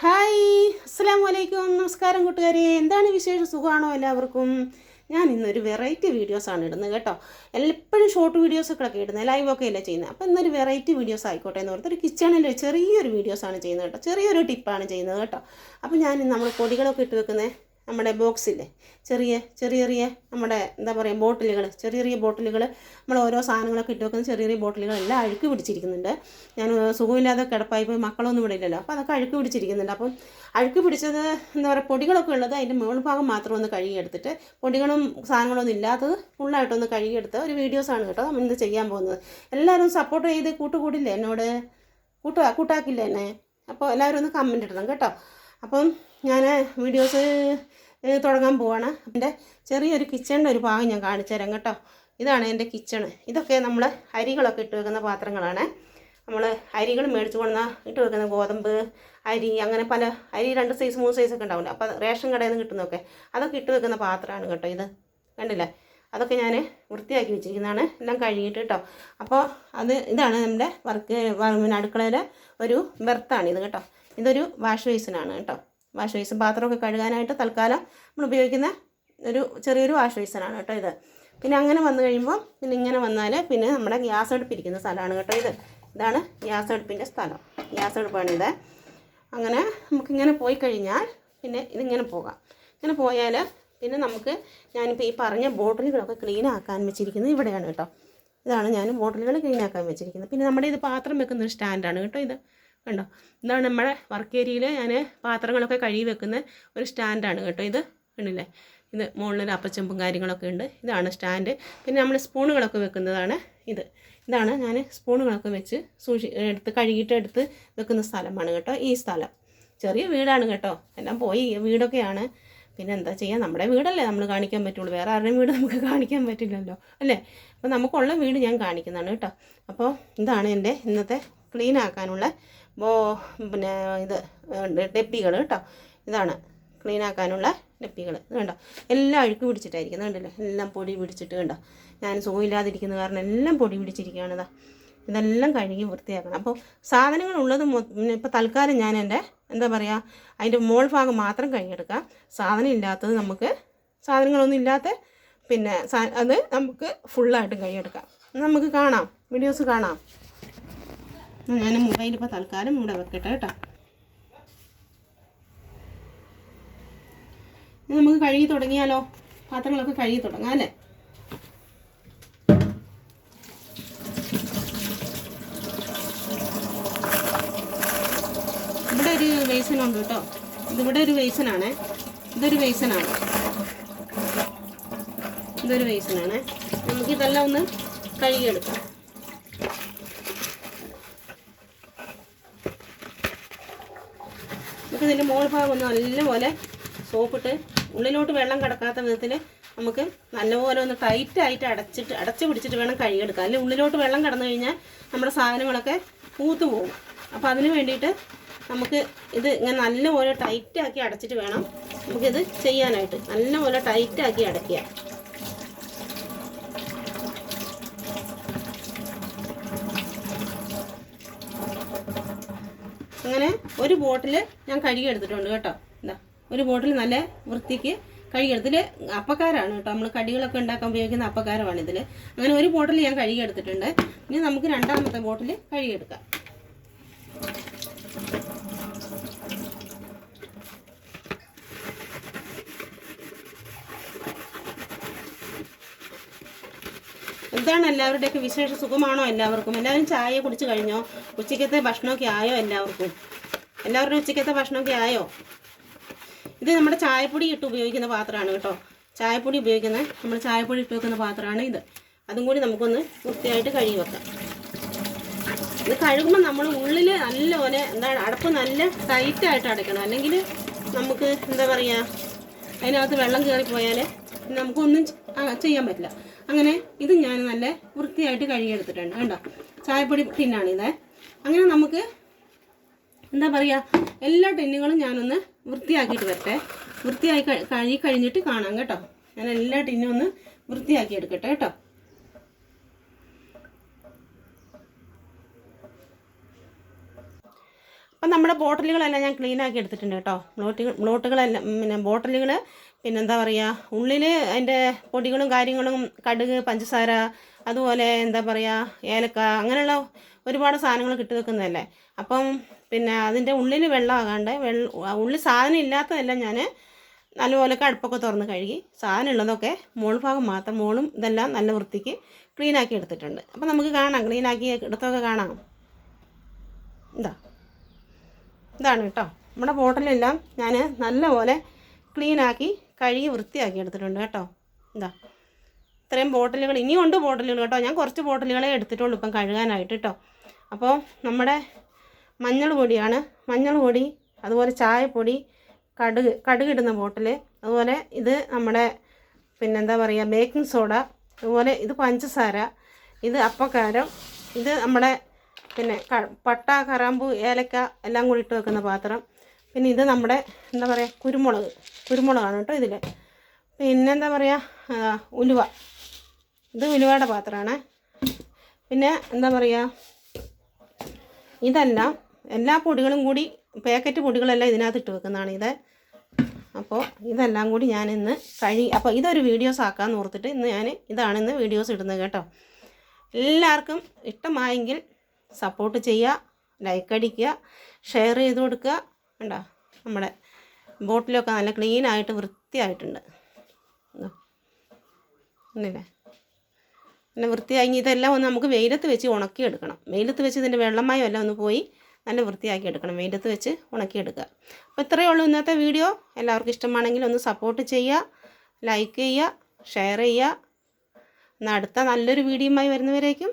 Hi അസ്സാം വലൈക്കും നമസ്കാരം കൂട്ടുകാരെ. എന്താണ് വിശേഷം? സുഖമാണോ എല്ലാവർക്കും? ഞാൻ ഇന്നൊരു വെറൈറ്റി വീഡിയോസാണ് ഇടുന്നത് കേട്ടോ. എപ്പോഴും ഷോർട്ട് വീഡിയോസൊക്കെ ഇടുന്നത് ലൈവൊക്കെ അല്ലേ ചെയ്യുന്നത്. അപ്പോൾ ഇന്നൊരു വെറൈറ്റി വീഡിയോസ് ആയിക്കോട്ടെ എന്ന് പറഞ്ഞിട്ട് ഒരു ചെറിയൊരു വീഡിയോസാണ് ചെയ്യുന്നത് കേട്ടോ. ചെറിയൊരു ടിപ്പാണ് ചെയ്യുന്നത് കേട്ടോ. അപ്പോൾ ഞാൻ നമ്മൾ പൊടികളൊക്കെ ഇട്ട് വെക്കുന്നത് നമ്മുടെ ബോക്സില്ലേ ചെറിയ ചെറിയ ചെറിയ നമ്മുടെ എന്താ പറയുക ബോട്ടിലുകൾ ചെറിയ ചെറിയ ബോട്ടിലുകൾ നമ്മൾ ഓരോ സാധനങ്ങളൊക്കെ ഇട്ട് വെക്കുന്ന ചെറിയ ചെറിയ ബോട്ടിലുകൾ എല്ലാം അഴുക്ക് പിടിച്ചിരിക്കുന്നുണ്ട്. ഞാൻ സുഖമില്ലാതെ കിടപ്പായി പോയി മക്കളൊന്നും ഇവിടെ ഇല്ലല്ലോ. അപ്പോൾ അതൊക്കെ അഴുക്ക് പിടിച്ചിരിക്കുന്നുണ്ട്. അപ്പം അഴുക്ക് പിടിച്ചത് എന്താ പറയുക പൊടികളൊക്കെ ഉള്ളത് അതിന്റെ മുകൾ ഭാഗം മാത്രം ഒന്ന് കഴുകിയെടുത്തിട്ട് പൊടികളും സാധനങ്ങളൊന്നും ഇല്ലാത്തത് ഫുള്ളായിട്ടൊന്ന് കഴുകിയെടുത്ത ഒരു വീഡിയോസാണ് കേട്ടോ നമ്മൾ ഇത് ചെയ്യാൻ പോകുന്നത്. എല്ലാവരും സപ്പോർട്ട് ചെയ്ത് കൂട്ടുകൂടില്ലേ എന്നോട്? കൂട്ടുക കൂട്ടാക്കില്ല എന്നെ? അപ്പോൾ എല്ലാവരും ഒന്ന് കമന്റ് ഇടണം കേട്ടോ. അപ്പം ഞാൻ വീഡിയോസ് തുടങ്ങാൻ പോവാണ്. എന്റെ ചെറിയൊരു കിച്ചണിന്റെ ഒരു ഭാഗം ഞാൻ കാണിച്ചു തരാം കേട്ടോ. ഇതാണ് എന്റെ കിച്ചണ് ഇതൊക്കെ നമ്മൾ അരികളൊക്കെ ഇട്ട് വെക്കുന്ന പാത്രങ്ങളാണ്. നമ്മൾ അരികൾ മേടിച്ച് കൊണ്ടുവന്ന ഇട്ട് വെക്കുന്ന ഗോതമ്പ് അരി അങ്ങനെ പല അരി രണ്ട് സൈസ് മൂന്ന് സൈസൊക്കെ ഉണ്ടാവില്ല? അപ്പോൾ റേഷൻ കടയിൽ നിന്ന് കിട്ടുന്നതൊക്കെ. അതൊക്കെ ഇട്ട് വെക്കുന്ന പാത്രമാണ് കേട്ടോ ഇത്. കണ്ടില്ലേ? അതൊക്കെ ഞാൻ വൃത്തിയാക്കി വെച്ചിരിക്കുന്നതാണ്. എല്ലാം കഴുകിയിട്ട് കേട്ടോ. അപ്പോൾ അത് ഇതാണ് നമ്മുടെ വർക്ക് അടുക്കളയിലെ ഒരു ബെർത്താണ് ഇത് കേട്ടോ. ഇതൊരു വാഷ് ബേസിനാണ് കേട്ടോ. വാഷ് ബേസിൻ പാത്രമൊക്കെ കഴുകാനായിട്ട് തൽക്കാലം നമ്മൾ ഉപയോഗിക്കുന്ന ഒരു ചെറിയൊരു വാഷ് ബേസിനാണ് കേട്ടോ ഇത്. പിന്നെ അങ്ങനെ വന്നു കഴിയുമ്പോൾ പിന്നെ ഇങ്ങനെ വന്നാൽ പിന്നെ നമ്മുടെ ഗ്യാസ് അടുപ്പിരിക്കുന്ന സ്ഥലമാണ് കേട്ടോ ഇത്. ഇതാണ് ഗ്യാസ് അടുപ്പിന്റെ സ്ഥലം. ഗ്യാസ് അടുപ്പാണ് ഇത്. അങ്ങനെ നമുക്കിങ്ങനെ പോയി കഴിഞ്ഞാൽ പിന്നെ ഇതിങ്ങനെ പോകാം. ഇങ്ങനെ പോയാൽ പിന്നെ നമുക്ക് ഞാനിപ്പോൾ ഈ പറഞ്ഞ ബോട്ടിലുകളൊക്കെ ക്ലീൻ ആക്കാൻ വെച്ചിരിക്കുന്നത് ഇവിടെയാണ് കേട്ടോ. ഇതാണ് ഞാൻ ബോട്ടിലുകൾ ക്ലീൻ ആക്കാൻ വെച്ചിരിക്കുന്നത്. പിന്നെ നമ്മുടെ ഇത് പാത്രം വെക്കുന്ന ഒരു സ്റ്റാൻഡാണ് കേട്ടോ ഇത്. കണ്ടോ? ഇതാണ് നമ്മുടെ വർക്ക് ഏരിയയിൽ ഞാൻ പാത്രങ്ങളൊക്കെ കഴുകി വെക്കുന്ന ഒരു സ്റ്റാൻഡാണ് കേട്ടോ ഇത്. കണ്ടില്ലേ? ഇത് മുകളിൽ അപ്പച്ചെമ്പും കാര്യങ്ങളൊക്കെ ഉണ്ട്. ഇതാണ് സ്റ്റാൻഡ് പിന്നെ നമ്മൾ സ്പൂണുകളൊക്കെ വെക്കുന്നതാണ് ഇത്. ഇതാണ് ഞാൻ സ്പൂണുകളൊക്കെ വെച്ച് സൂക്ഷി എടുത്ത് കഴുകിയിട്ട് എടുത്ത് വെക്കുന്ന സ്ഥലമാണ് കേട്ടോ ഈ സ്ഥലം. ചെറിയ വീടാണ് കേട്ടോ. എല്ലാം പോയി. വീടൊക്കെയാണ്. പിന്നെ എന്താ ചെയ്യുക നമ്മുടെ വീടല്ലേ നമ്മൾ കാണിക്കാൻ പറ്റുള്ളൂ. വേറെ ആരുടെയും വീട് നമുക്ക് കാണിക്കാൻ പറ്റില്ലല്ലോ. അല്ലേ? അപ്പോൾ നമുക്കുള്ള വീട് ഞാൻ കാണിക്കുന്നതാണ് കേട്ടോ. അപ്പോൾ ഇതാണ് എന്റെ ഇന്നത്തെ ക്ലീൻ ആക്കാനുള്ള ബോ പിന്നെ ഇത് ഡെപ്പികൾ കേട്ടോ. ഇതാണ് ക്ലീൻ ആക്കാനുള്ള ഡെപ്പികൾ കണ്ടോ? എല്ലാം അഴുക്ക് പിടിച്ചിട്ടായിരിക്കും. കണ്ടില്ലേ? എല്ലാം പൊടി പിടിച്ചിട്ട് കണ്ടോ? ഞാൻ സുഖമില്ലാതിരിക്കുന്ന കാരണം എല്ലാം പൊടി പിടിച്ചിരിക്കുകയാണ്. ഇതാ ഇതെല്ലാം കഴുകി വൃത്തിയാക്കണം. അപ്പോൾ സാധനങ്ങൾ ഉള്ളത് ഇപ്പോൾ തൽക്കാലം ഞാൻ എന്റെ എന്താ പറയുക അതിന്റെ മോൾ ഭാഗം മാത്രം കഴുകിയെടുക്കാം. സാധനം ഇല്ലാത്തത് നമുക്ക് സാധനങ്ങളൊന്നും ഇല്ലാത്ത പിന്നെ അത് നമുക്ക് ഫുള്ളായിട്ടും കഴുകിയെടുക്കാം. നമുക്ക് കാണാം. വീഡിയോസ് കാണാം. ഞാൻ മൊബൈൽ ഇപ്പോൾ തൽക്കാലം ഇവിടെ വെക്കട്ടെ കേട്ടോ. നമുക്ക് കഴുകി തുടങ്ങിയാലോ? പാത്രങ്ങളൊക്കെ കഴുകി തുടങ്ങാം അല്ലേ? ഇവിടെ ഒരു വേസനുണ്ട് കേട്ടോ. ഇതിവിടെ ഒരു വേസനാണേ ഇതൊരു വേസനാണ് ഇതൊരു ബേസനാണ് നമുക്കിതെല്ലാം ഒന്ന് കഴുകിയെടുക്കാം. ഇതിന്റെ മോൾ ഭാഗം ഒന്ന് നല്ലപോലെ സോപ്പിട്ട് ഉള്ളിലോട്ട് വെള്ളം കിടക്കാത്ത വിധത്തിൽ നമുക്ക് നല്ലപോലെ ഒന്ന് ടൈറ്റായിട്ട് അടച്ചിട്ട് അടച്ച് പിടിച്ചിട്ട് വേണം കഴുകിയെടുക്കാൻ അല്ലെങ്കിൽ ഉള്ളിലോട്ട് വെള്ളം കടന്നു കഴിഞ്ഞാൽ നമ്മുടെ സാധനങ്ങളൊക്കെ പൂത്തു പോകും. അപ്പോൾ അതിന് വേണ്ടിയിട്ട് നമുക്ക് ഇത് ഇങ്ങനെ നല്ലപോലെ ടൈറ്റാക്കി അടച്ചിട്ട് വേണം നമുക്കിത് ചെയ്യാനായിട്ട്. നല്ലപോലെ ടൈറ്റാക്കി അടയ്ക്കുക. അങ്ങനെ ഒരു ബോട്ടിൽ ഞാൻ കഴുകി എടുത്തിട്ടുണ്ട് കേട്ടോ. എന്താ ഒരു ബോട്ടിൽ നല്ല വൃത്തിക്ക് കഴുകിയെടുത്തിൽ അപ്പക്കാരാണ് കേട്ടോ. നമ്മൾ കടികളൊക്കെ ഉണ്ടാക്കാൻ ഉപയോഗിക്കുന്ന അപ്പക്കാരമാണ് ഇതിൽ അങ്ങനെ ഒരു ബോട്ടിൽ ഞാൻ കഴുകിയെടുത്തിട്ടുണ്ട് ഇനി നമുക്ക് രണ്ടാമത്തെ ബോട്ടിൽ കഴുകിയെടുക്കാം എന്താണ് എല്ലാവരുടെയൊക്കെ വിശേഷ സുഖമാണോ എല്ലാവർക്കും? എല്ലാവരും ചായ കുടിച്ച് കഴിഞ്ഞോ? ഉച്ചക്കത്തെ ഭക്ഷണമൊക്കെ ആയോ എല്ലാവർക്കും? എല്ലാവരുടെയും ഉച്ചക്കത്തെ ഭക്ഷണമൊക്കെ ആയോ? ഇത് നമ്മുടെ ചായപ്പൊടി ഇട്ട് ഉപയോഗിക്കുന്ന പാത്രമാണ് കേട്ടോ. ചായപ്പൊടി ഉപയോഗിക്കുന്ന നമ്മൾ ചായപ്പൊടി ഇട്ട് വെക്കുന്ന പാത്രമാണ് ഇത്. അതും കൂടി നമുക്കൊന്ന് വൃത്തിയായിട്ട് കഴുകി വെക്കാം. ഇത് കഴുകുമ്പോൾ നമ്മൾ ഉള്ളിൽ നല്ലപോലെ എന്താണ് അടപ്പ് നല്ല ടൈറ്റായിട്ട് അടയ്ക്കണം. അല്ലെങ്കിൽ നമുക്ക് എന്താ പറയുക അതിനകത്ത് വെള്ളം കയറിപ്പോയാൽ നമുക്കൊന്നും ചെയ്യാൻ പറ്റില്ല. അങ്ങനെ ഇത് ഞാൻ നല്ല വൃത്തിയായിട്ട് കഴുകിയെടുത്തിട്ടുണ്ട്. കണ്ടോ? ചായപ്പൊടി ടിന്നാണ് ഇത്. അങ്ങനെ നമുക്ക് എന്താ പറയുക എല്ലാ ടിന്നുകളും ഞാനൊന്ന് വൃത്തിയാക്കിയിട്ട് വരട്ടെ. വൃത്തിയായി കഴുകി കഴിഞ്ഞിട്ട് കാണാം കേട്ടോ. ഞാൻ എല്ലാ ടിന്നും ഒന്ന് വൃത്തിയാക്കി എടുക്കട്ടെ കേട്ടോ. അപ്പം നമ്മുടെ ബോട്ടിലുകളെല്ലാം ഞാൻ ക്ലീൻ ആക്കി എടുത്തിട്ടുണ്ട് കേട്ടോ. ബ്ലോട്ടുകൾ ബ്ലോട്ടുകളെല്ലാം പിന്നെ ബോട്ടിലുകൾ പിന്നെന്താ പറയുക ഉള്ളിൽ അതിന്റെ പൊടികളും കാര്യങ്ങളും കടുക് പഞ്ചസാര അതുപോലെ എന്താ പറയുക ഏലക്ക അങ്ങനെയുള്ള ഒരുപാട് സാധനങ്ങൾ കിട്ടി വെക്കുന്നതല്ലേ അപ്പം പിന്നെ അതിന്റെ ഉള്ളിൽ വെള്ളമാകാണ്ട് വെള്ള ഉള്ളിൽ സാധനം ഇല്ലാത്തതെല്ലാം ഞാൻ നല്ലപോലെ അടുപ്പൊക്കെ തുറന്ന് കഴുകി സാധനം ഉള്ളതൊക്കെ മോൾ ഭാഗം മാത്രം മോളും ഇതെല്ലാം നല്ല വൃത്തിക്ക് ക്ലീനാക്കി എടുത്തിട്ടുണ്ട്. അപ്പം നമുക്ക് കാണാം ക്ലീനാക്കി എടുത്തൊക്കെ കാണാം ഇതാ ഇതാണ് കേട്ടോ. നമ്മുടെ ബോട്ടിലെല്ലാം ഞാൻ നല്ലപോലെ ക്ലീനാക്കി കഴുകി വൃത്തിയാക്കി എടുത്തിട്ടുണ്ട് കേട്ടോ. എന്താ ഇത്രയും ബോട്ടിലുകൾ ഇനിയുണ്ട് ബോട്ടിലുകൾ കേട്ടോ. ഞാൻ കുറച്ച് ബോട്ടിലുകളെ എടുത്തിട്ടുള്ളൂ ഇപ്പം കഴുകാനായിട്ട് കേട്ടോ. അപ്പോൾ നമ്മുടെ മഞ്ഞൾ പൊടിയാണ്. മഞ്ഞൾ പൊടി അതുപോലെ ചായപ്പൊടി കടുക് കടുകിടുന്ന ബോട്ടിൽ അതുപോലെ ഇത് നമ്മുടെ പിന്നെന്താ പറയുക ബേക്കിംഗ് സോഡ അതുപോലെ ഇത് പഞ്ചസാര ഇത് അപ്പക്കാരം ഇത് നമ്മുടെ പിന്നെ പട്ട കറാമ്പു ഏലക്ക എല്ലാം കൂടി ഇട്ട് വെക്കുന്ന പാത്രം. പിന്നെ ഇത് നമ്മുടെ എന്താ പറയുക കുരുമുളക്. കുരുമുളകാണ് കേട്ടോ ഇതിൽ പിന്നെ എന്താ പറയുക ഉലുവ. ഇത് ഉലുവയുടെ പാത്രമാണ്. പിന്നെ എന്താ പറയുക ഇതെല്ലാം എല്ലാ പൊടികളും കൂടി പാക്കറ്റ് പൊടികളെല്ലാം ഇതിനകത്ത് ഇട്ട് വെക്കുന്നതാണ് ഇത്. അപ്പോൾ ഇതെല്ലാം കൂടി ഞാൻ ഇന്ന് കഴുകി അപ്പോൾ ഇതൊരു വീഡിയോസ് ആക്കാമെന്ന് ഓർത്തിട്ട് ഇന്ന് ഞാൻ ഇതാണ് ഇന്ന് വീഡിയോസ് ഇടുന്നത് കേട്ടോ. എല്ലാവർക്കും ഇഷ്ടമായെങ്കിൽ സപ്പോർട്ട് ചെയ്യുക ലൈക്ക് അടിക്കുക ഷെയർ ചെയ്ത് കൊടുക്കുക. കണ്ടോ? നമ്മുടെ ബോട്ടിലൊക്കെ നല്ല ക്ലീനായിട്ട് വൃത്തിയായിട്ടുണ്ട്. ഒന്നില്ലേ പിന്നെ വൃത്തിയാക്കി ഇതെല്ലാം ഒന്ന് നമുക്ക് വെയിലത്ത് വെച്ച് ഉണക്കിയെടുക്കണം. വെയിലത്ത് വെച്ച് ഇതിന്റെ വെള്ളമയം എല്ലാം ഒന്ന് പോയി നല്ല വൃത്തിയാക്കി എടുക്കണം. വെയിലത്ത് വെച്ച് ഉണക്കിയെടുക്കുക. അപ്പോൾ ഇത്രയേ ഉള്ളൂ ഇന്നത്തെ വീഡിയോ. എല്ലാവർക്കും ഇഷ്ടമാണെങ്കിൽ ഒന്ന് സപ്പോർട്ട് ചെയ്യുക ലൈക്ക് ചെയ്യുക ഷെയർ ചെയ്യുക. എന്നാൽ അടുത്ത നല്ലൊരു വീഡിയോയുമായി വരുന്നവരേക്കും